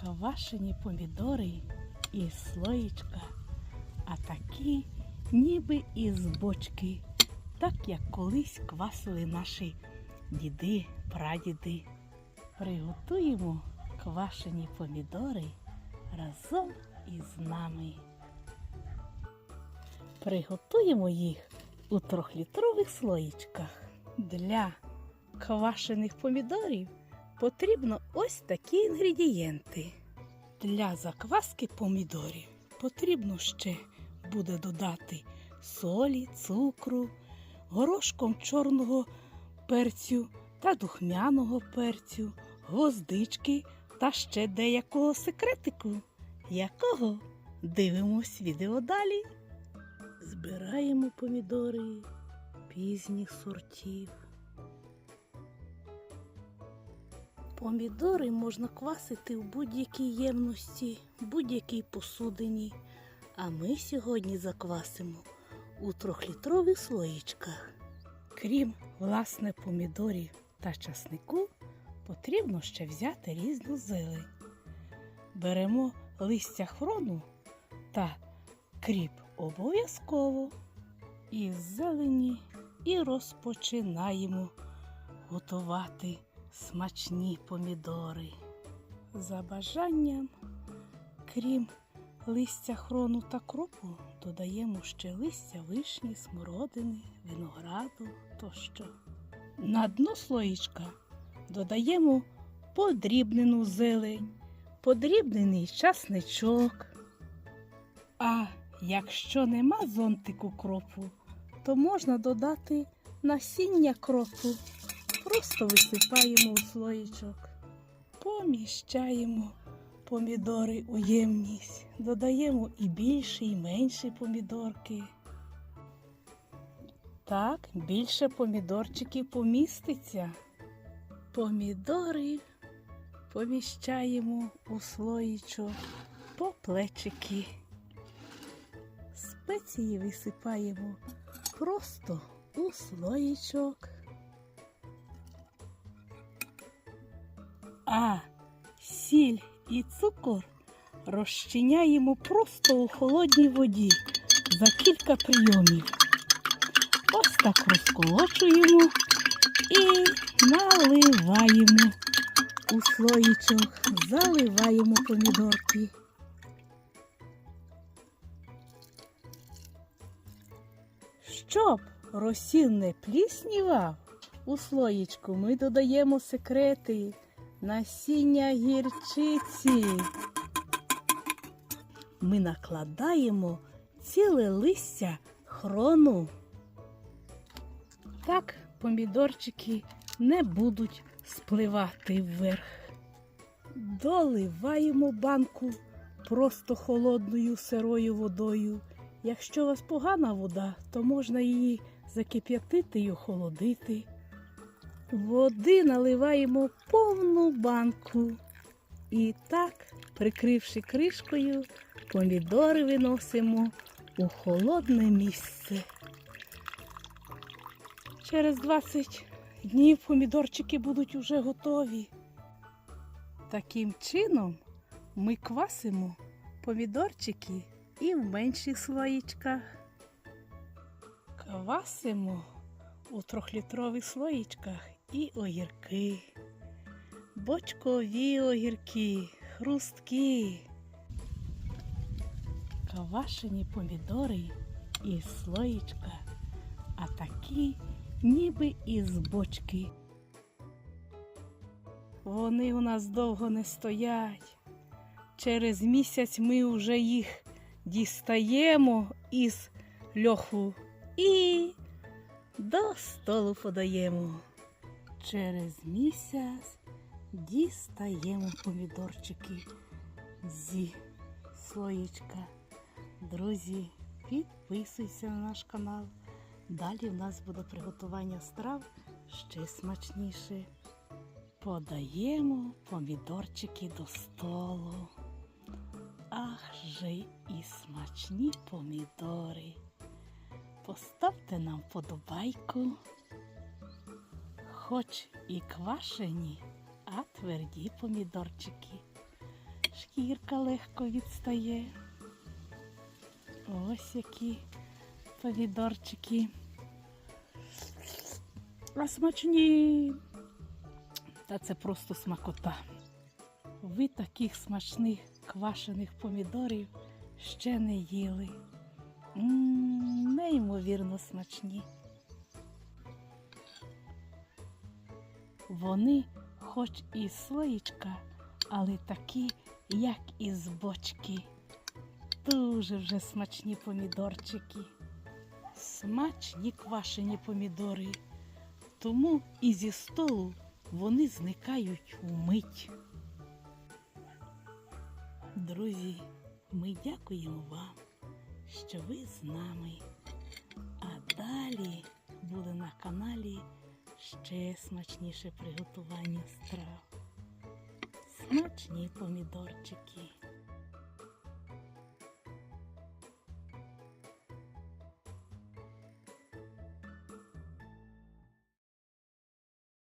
квашені помідори із слоєчка, а такі ніби із бочки, так як колись квасили наші діди, прадіди. Приготуємо квашені помідори разом із нами. Приготуємо їх у трьохлітрових слоїчках. Для квашених помідорів потрібно ось такі інгредієнти. Для закваски помідорів потрібно ще буде додати солі, цукру, горошком чорного перцю та духмяного перцю, гвоздички та ще деякого секретику, якого дивимось відео далі. Збираємо помідори пізніх сортів. Помідори можна квасити в будь-якій ємності, будь-якій посудині. А ми сьогодні заквасимо у трьохлітрових слоїчках. Крім власне помідорів та часнику, потрібно ще взяти різну зелень. Беремо листя хрону та кріп обов'язково із зелені і розпочинаємо готувати смачні помідори. За бажанням, крім листя хрону та кропу, додаємо ще листя вишні, смородини, винограду тощо. На дно слоїчка додаємо подрібнену зелень, подрібнений часничок. А якщо нема зонтику кропу, то можна додати насіння кропу. Просто висипаємо у слоїчок, поміщаємо помідори у ємність, додаємо і більші, і менші помідорки. Так, більше помідорчиків поміститься. Помідори поміщаємо у слоїчок по плечики. Спеції висипаємо просто у слоїчок. А сіль і цукор розчиняємо просто у холодній воді за кілька прийомів. Ось так розколочуємо і наливаємо у слоїчок, заливаємо помідорки. Щоб розсіл не пліснівав, у слоїчку ми додаємо секрети насіння гірчиці. Ми накладаємо ціле листя хрону. Так помідорчики не будуть спливати вверх. Доливаємо банку просто холодною сирою водою. Якщо у вас погана вода, то можна її закип'ятити і охолодити. Води наливаємо повну банку. І так, прикривши кришкою, помідори виносимо у холодне місце. Через 20 днів помідорчики будуть уже готові. Таким чином ми квасимо помідорчики і в менших слоїчках. Квасимо у трьохлітрових слоїчках і огірки, бочкові огірки, хрустки, квашені помідори із слоїчка, а такі ніби із бочки. Вони у нас довго не стоять. Через місяць ми вже їх дістаємо із льоху і до столу подаємо. Через місяць дістаємо помідорчики зі слоїчка. Друзі, підписуйся на наш канал. Далі в нас буде приготування страв ще смачніше. Подаємо помідорчики до столу. Ах же і смачні помідори. Поставте нам подобайку. Хоч і квашені, а тверді помідорчики. шкірка легко відстає. Ось які помідорчики. А смачні. Та це просто смакота. Ви таких смачних квашених помідорів ще не їли. М, Неймовірно смачні. Вони, хоч і слоїчка, але такі, як із бочки. Дуже вже смачні помідорчики. Смачні квашені помідори. Тому і зі столу вони зникають умить. Друзі, ми дякуємо вам, що ви з нами. А далі буде на каналі ще смачніше приготування страв. Смачні помідорчики.